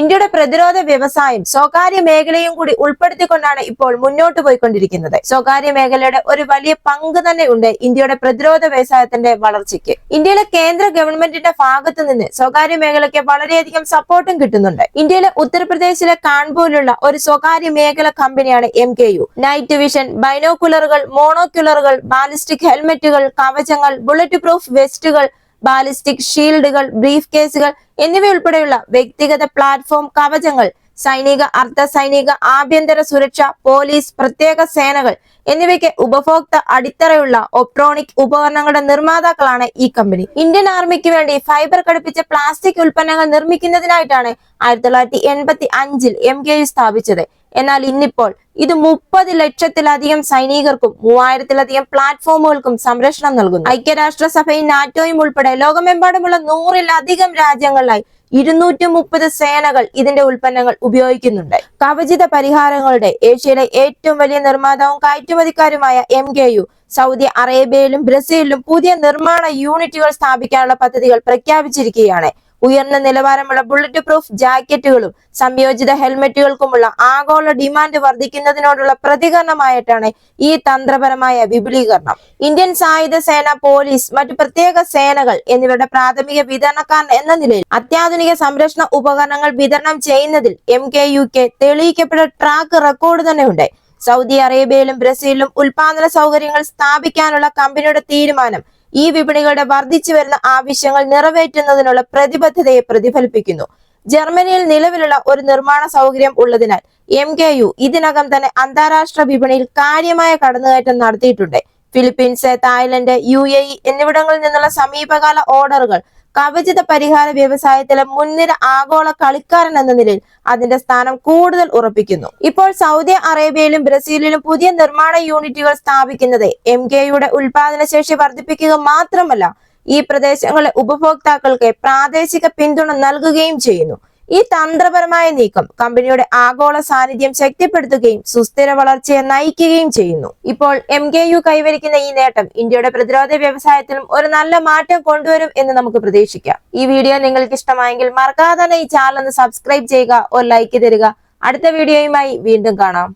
ഇന്ത്യയുടെ പ്രതിരോധ വ്യവസായം സ്വകാര്യ മേഖലയും കൂടി ഉൾപ്പെടുത്തിക്കൊണ്ടാണ് ഇപ്പോൾ മുന്നോട്ട് പോയിക്കൊണ്ടിരിക്കുന്നത്. സ്വകാര്യ മേഖലയുടെ ഒരു വലിയ പങ്ക് തന്നെ ഉണ്ട് ഇന്ത്യയുടെ പ്രതിരോധ വ്യവസായത്തിന്റെ വളർച്ചയ്ക്ക്. ഇന്ത്യയിലെ കേന്ദ്ര ഗവൺമെന്റിന്റെ ഭാഗത്തു നിന്ന് സ്വകാര്യ മേഖലയ്ക്ക് വളരെയധികം സപ്പോർട്ടും കിട്ടുന്നുണ്ട്. ഇന്ത്യയിലെ ഉത്തർപ്രദേശിലെ കാൺപൂരിലുള്ള ഒരു സ്വകാര്യ മേഖല കമ്പനിയാണ് M K U. Night vision ബൈനോക്കുലറുകൾ മോണോക്കുലറുകൾ ബാലിസ്റ്റിക് ഹെൽമെറ്റുകൾ കവചങ്ങൾ ബുള്ളറ്റ് പ്രൂഫ് വെസ്റ്റുകൾ ബാലിസ്റ്റിക് ഷീൽഡുകൾ ബ്രീഫ് കേസുകൾ എന്നിവയുൾപ്പെടെയുള്ള വ്യക്തിഗത പ്ലാറ്റ്ഫോം കവചങ്ങൾ സൈനിക അർദ്ധ സൈനിക ആഭ്യന്തര സുരക്ഷ പോലീസ് പ്രത്യേക സേനകൾ എന്നിവയ്ക്ക് ഉപഭോക്ത അടിത്തറയുള്ള ഒപ്ട്രോണിക് ഉപകരണങ്ങളുടെ നിർമ്മാതാക്കളാണ് ഈ കമ്പനി. ഇന്ത്യൻ ആർമിക്ക് വേണ്ടി ഫൈബർ ഘടിപ്പിച്ച പ്ലാസ്റ്റിക് ഉൽപ്പന്നങ്ങൾ നിർമ്മിക്കുന്നതിനായിട്ടാണ് ആയിരത്തി തൊള്ളായിരത്തി എൺപത്തി അഞ്ചിൽ എം കെ യു സ്ഥാപിച്ചത്. എന്നാൽ ഇന്നിപ്പോൾ ഇത് മുപ്പത് ലക്ഷത്തിലധികം സൈനികർക്കും മൂവായിരത്തിലധികം പ്ലാറ്റ്ഫോമുകൾക്കും സംരക്ഷണം നൽകുന്നു. ഐക്യരാഷ്ട്രസഭയും നാറ്റോയും ഉൾപ്പെടെ ലോകമെമ്പാടുമുള്ള നൂറിലധികം രാജ്യങ്ങളിലായി ഇരുന്നൂറ്റി മുപ്പത് സേനകൾ ഇതിന്റെ ഉൽപ്പന്നങ്ങൾ ഉപയോഗിക്കുന്നുണ്ട്. കവചിത പരിഹാരങ്ങളുടെ ഏഷ്യയിലെ ഏറ്റവും വലിയ നിർമ്മാതാവും കയറ്റുമതിക്കാരുമായ എം കെ യു സൗദി അറേബ്യയിലും ബ്രസീലിലും പുതിയ നിർമ്മാണ യൂണിറ്റുകൾ സ്ഥാപിക്കാനുള്ള പദ്ധതികൾ പ്രഖ്യാപിച്ചിരിക്കുകയാണ്. ഉയർന്ന നിലവാരമുള്ള ബുള്ളറ്റ് പ്രൂഫ് ജാക്കറ്റുകളും സംയോജിത ഹെൽമെറ്റുകൾക്കുമുള്ള ആഗോള ഡിമാൻഡ് വർദ്ധിക്കുന്നതിനോടുള്ള പ്രതികരണമായിട്ടാണ് ഈ തന്ത്രപരമായ വിപുലീകരണം. ഇന്ത്യൻ സായുധ സേന പോലീസ് മറ്റു പ്രത്യേക സേനകൾ എന്നിവരുടെ പ്രാഥമിക വിതരണക്കാരൻ എന്ന നിലയിൽ അത്യാധുനിക സംരക്ഷണ ഉപകരണങ്ങൾ വിതരണം ചെയ്യുന്നതിൽ എം കെ യു കെ തെളിയിക്കപ്പെട്ട ട്രാക്ക് റെക്കോർഡ് തന്നെയുണ്ട്. സൗദി അറേബ്യയിലും ബ്രസീലിലും ഉൽപാദന സൗകര്യങ്ങൾ സ്ഥാപിക്കാനുള്ള കമ്പനിയുടെ തീരുമാനം ഈ വിപണികളുടെ വർദ്ധിച്ചു വരുന്ന ആവശ്യങ്ങൾ നിറവേറ്റുന്നതിനുള്ള പ്രതിബദ്ധതയെ പ്രതിഫലിപ്പിക്കുന്നു. ജർമ്മനിയിൽ നിലവിലുള്ള ഒരു നിർമ്മാണ സൗകര്യം ഉള്ളതിനാൽ എം കെ യു ഇതിനകം തന്നെ അന്താരാഷ്ട്ര വിപണിയിൽ കാര്യമായ കടന്നുകയറ്റം നടത്തിയിട്ടുണ്ട്. Philippines Thailand U A E എന്നിവിടങ്ങളിൽ നിന്നുള്ള സമീപകാല ഓർഡറുകൾ കവചിത പരിഹാര വ്യവസായത്തിലെ മുൻനിര ആഗോള കളിക്കാരൻ എന്ന നിലയിൽ അതിന്റെ സ്ഥാനം കൂടുതൽ ഉറപ്പിക്കുന്നു. ഇപ്പോൾ സൗദി അറേബ്യയിലും ബ്രസീലിലും പുതിയ നിർമ്മാണ യൂണിറ്റുകൾ സ്ഥാപിക്കുന്നത് എം കെയുടെ ഉൽപാദന ശേഷി വർദ്ധിപ്പിക്കുക മാത്രമല്ല ഈ പ്രദേശങ്ങളിലെ ഉപഭോക്താക്കൾക്ക് പ്രാദേശിക പിന്തുണ നൽകുകയും ചെയ്യുന്നു. ഈ തന്ത്രപരമായ നീക്കം കമ്പനിയുടെ ആഗോള സാന്നിധ്യം ശക്തിപ്പെടുത്തുകയും സുസ്ഥിര വളർച്ചയെ നയിക്കുകയും ചെയ്യുന്നു. ഇപ്പോൾ എം കെ യു കൈവരിക്കുന്ന ഈ നേട്ടം ഇന്ത്യയുടെ പ്രതിരോധ വ്യവസായത്തിലും ഒരു നല്ല മാറ്റം കൊണ്ടുവരും എന്ന് നമുക്ക് പ്രതീക്ഷിക്കാം. ഈ വീഡിയോ നിങ്ങൾക്ക് ഇഷ്ടമായെങ്കിൽ മറക്കാതെ തന്നെ ഈ ചാനൽ ഒന്ന് സബ്സ്ക്രൈബ് ചെയ്യുക ഒരു ലൈക്ക് തരിക. അടുത്ത വീഡിയോയുമായി വീണ്ടും കാണാം.